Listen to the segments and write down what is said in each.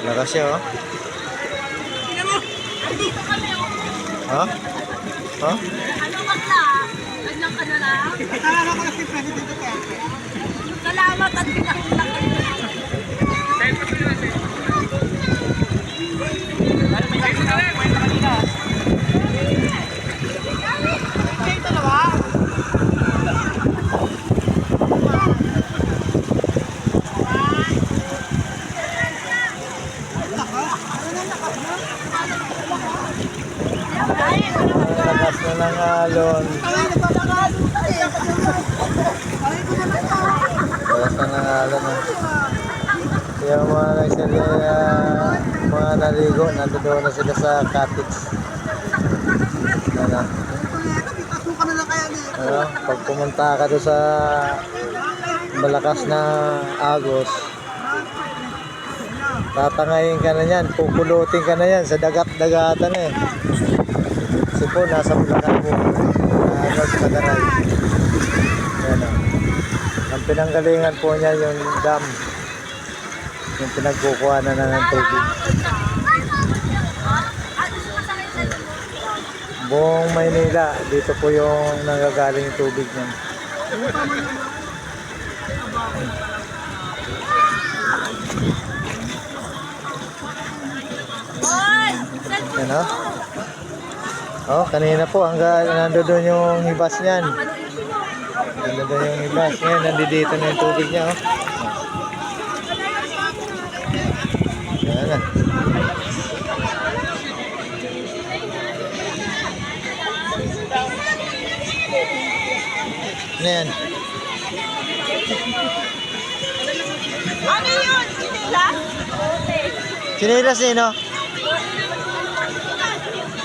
Lakas siya, oh. Oh. Ha? Ha? Ano? Ganyan ka na lang. Naalala ko na si President Duterte. Salamat at pinakita ka Kayo dalawa? Ang lakas na ng alon. Kaya nagpapakalo tayo. Ay, ko na lang Lakas na ng alon, oh. Yung mga nagsali, ah, mga naligo, nandoon na sila sa cottage. Ano? Ano, pag pumunta ka doon sa malakas na agos, tatangayin ka na yan, pupulutin ka na yan sa dagat-dagatan eh. Kasi po, nasa Bulacan po, na North Tagaray. Yan o. Ang pinanggalingan po niya yung dam, yung pinagkukuha na ng tubig. Buong Maynila, dito po yung nanggagaling yung tubig niya. Yan o. Oh, kanina po hanggang nandoon yung hibas niyan. Nandoon yung hibas. Ngayon, nandito na yung tubig niya. Oh. Yan na. Ano yan? Ano yun? Sinila? Chinilas nino?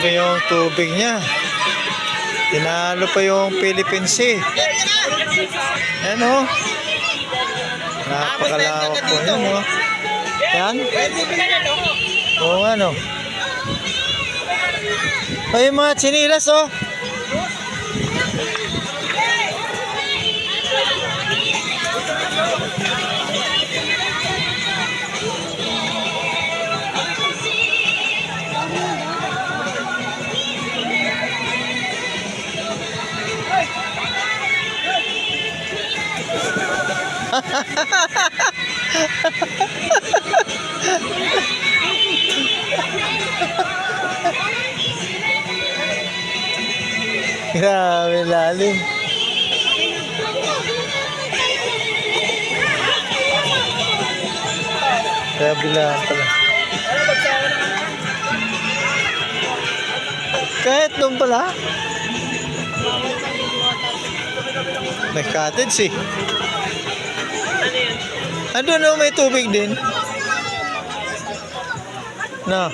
Grabe yung tubig niya. Tinalo pa yung Philippine Sea. Yan oh. Napakalawak po yan oh. Yan? Oo nga no. Ay, mga chinilas oh. Grabe lalim. Kaya bilaan pala. Kahit doon pala. May cottage eh. Ano no, may tubig din. Na.